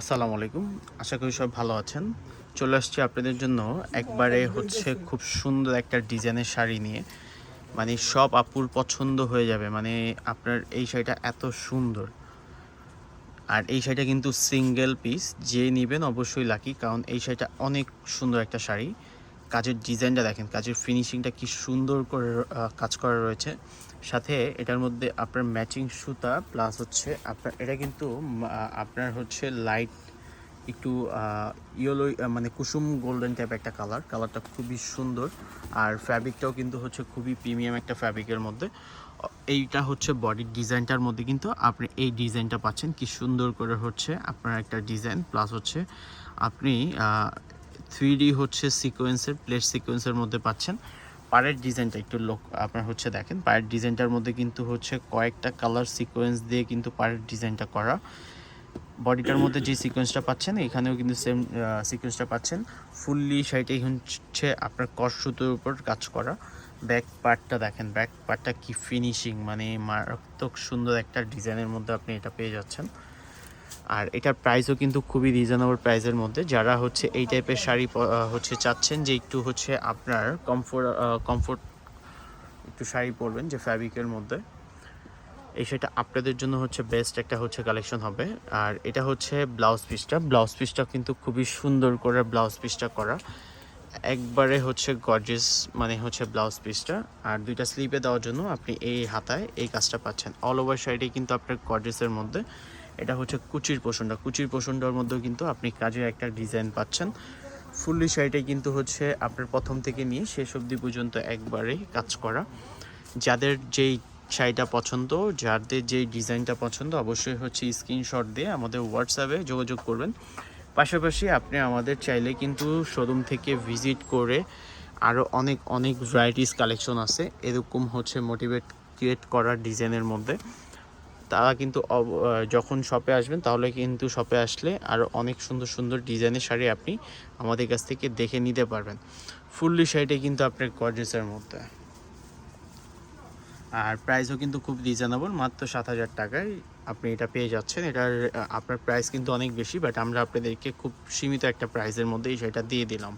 আসসালামু আলাইকুম। আশা করি সব ভালো আছেন। চলে আসছি আপনাদের জন্য একবারে হচ্ছে খুব সুন্দর একটা ডিজাইনের শাড়ি নিয়ে। মানে সব আপুর পছন্দ হয়ে যাবে। মানে আপনার এই শাড়িটা এত সুন্দর। আর এই শাড়িটা কিন্তু সিঙ্গেল পিস। যে নেবেন অবশ্যই লাকি। কারণ এই শাড়িটা অনেক সুন্দর একটা শাড়ি। কাজের ডিজাইনটা দেখেন, কাজের ফিনিশিংটা কি সুন্দর করে কাজ করা রয়েছে। সাথে এটার মধ্যে আপনার ম্যাচিং সুতা প্লাস হচ্ছে আপনার, এটা কিন্তু আপনার হচ্ছে লাইট একটু ইয়েলো মানে কুসুম গোল্ডেন টাইপ একটা কালার কালারটা খুবই সুন্দর। আর ফ্যাব্রিকটাও কিন্তু হচ্ছে খুবই প্রিমিয়াম একটা ফ্যাব্রিকের মধ্যে। এইটা হচ্ছে বডির ডিজাইনটার মধ্যে কিন্তু আপনি এই ডিজাইনটা পাচ্ছেন। কি সুন্দর করে হচ্ছে আপনার একটা ডিজাইন প্লাস হচ্ছে আপনি থ্রি হচ্ছে সিকোয়েন্সের প্লেট সিকোয়েন্সের মধ্যে পাচ্ছেন। পায়ের ডিজাইনটা একটু লোক, আপনার হচ্ছে দেখেন পায়ের ডিজাইনটার মধ্যে কিন্তু হচ্ছে কয়েকটা কালার সিকোয়েন্স দিয়ে কিন্তু পায়ের ডিজাইনটা করা। বডিটার মধ্যে যে সিকোয়েন্সটা পাচ্ছেন, এখানেও কিন্তু সেম সিকোয়েন্সটা পাচ্ছেন। ফুললি শাড়িটাই হচ্ছে আপনার সুতোর উপর কাজ করা। ব্যাক পার্টটা দেখেন ব্যাক পার্টটা কি ফিনিশিং মানে মারাত্মক সুন্দর একটা ডিজাইনের মধ্যে আপনি এটা পেয়ে যাচ্ছেন। আর এটার প্রাইসও কিন্তু খুবই রিজনেবল প্রাইসের মধ্যে। যারা হচ্ছে এই টাইপের শাড়ি হচ্ছে চাচ্ছেন যে একটু হচ্ছে আপনার কমফোর্ট কমফোর্ট একটু শাড়ি পরবেন যে ফ্যাব্রিকের মধ্যে, এই সেটা আপনাদের জন্য হচ্ছে বেস্ট একটা হচ্ছে কালেকশন হবে। আর এটা হচ্ছে ব্লাউজ পিসটা ব্লাউজ পিসটা কিন্তু খুবই সুন্দর করে ব্লাউজ পিসটা করা। একবারে হচ্ছে গর্জেস মানে হচ্ছে ব্লাউজ পিসটা আর দুইটা স্লিপে দেওয়ার জন্য আপনি এই হাতায় এই কাজটা পাচ্ছেন। অল ওভার সাইডে কিন্তু আপনার গর্জেসের মধ্যে। এটা হচ্ছে কুচির পোষণটা কুচির পোষণটার মধ্যেও কিন্তু আপনি কাজের একটা ডিজাইন পাচ্ছেন। ফুললি শাড়িটাই কিন্তু হচ্ছে আপনার প্রথম থেকে নিয়ে শেষ অবধি পর্যন্ত একবারেই কাজ করা। যাদের যেই শাড়িটা পছন্দ, যাদের যেই ডিজাইনটা পছন্দ, অবশ্যই হচ্ছে স্ক্রিনশট দিয়ে আমাদের হোয়াটসঅ্যাপে যোগাযোগ করবেন। পাশাপাশি আপনি আমাদের চাইলে কিন্তু শোরুম থেকে ভিজিট করে আরও অনেক অনেক ভ্যারাইটিস কালেকশন আছে। এরকম হচ্ছে মোটিভেট ক্রিয়েট করার ডিজাইনের মধ্যে। তারা কিন্তু যখন শপে আসবেন, তাহলে কিন্তু শপে আসলে আরও অনেক সুন্দর সুন্দর ডিজাইনের শাড়ি আপনি আমাদের কাছ থেকে দেখে নিতে পারবেন। ফুললি শাড়িটা কিন্তু আপনার গর্জেসের মধ্যে। আর প্রাইসও কিন্তু খুব রিজনেবল মাত্র সাত হাজার টাকায় আপনি এটা পেয়ে যাচ্ছেন। এটার আপনার প্রাইস কিন্তু অনেক বেশি বাট আমরা আপনাদেরকে খুব সীমিত একটা প্রাইসের মধ্যেই সেটা দিয়ে দিলাম।